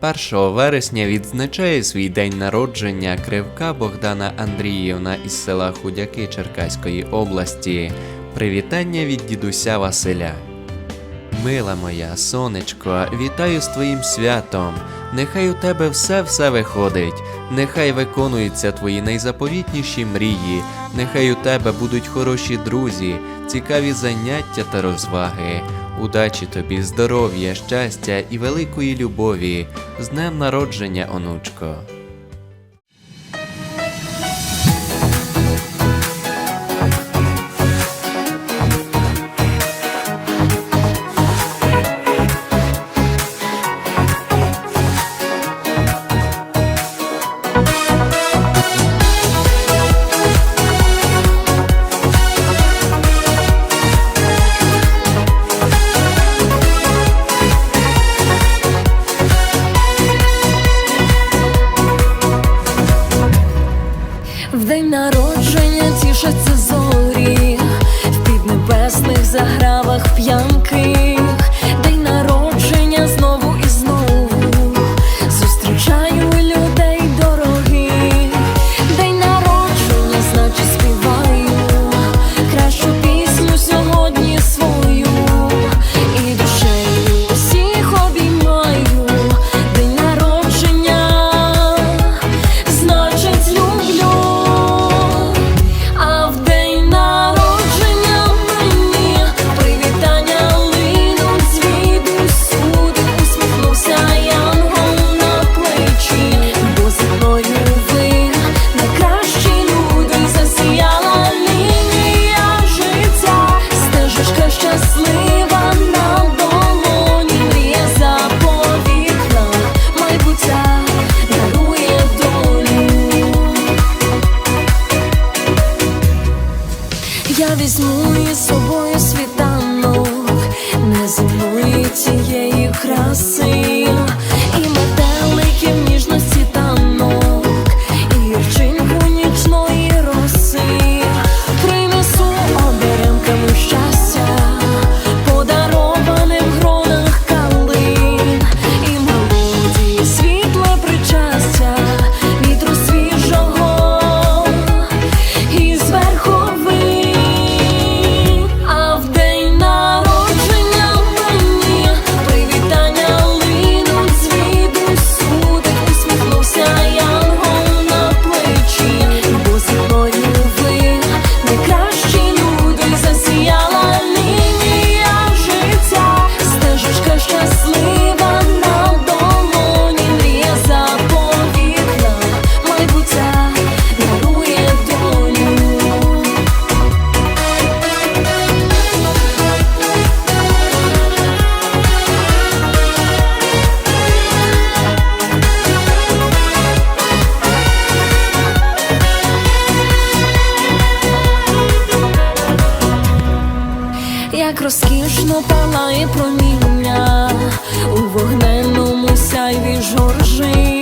1 вересня відзначає свій день народження кривка Богдана Андріївна із села Худяки Черкаської області. Привітання від дідуся Василя. Мила моя, сонечко, вітаю з твоїм святом. Нехай у тебе все все виходить, нехай виконуються твої найзаповітніші мрії, нехай у тебе будуть хороші друзі, цікаві заняття та розваги. Удачі тобі, здоров'я, щастя і великої любові. З днем народження, онучко. небесних загравах п'ян. Візьму із собою світа. як розкішно палає проміння у вогненному сяйві жоржи.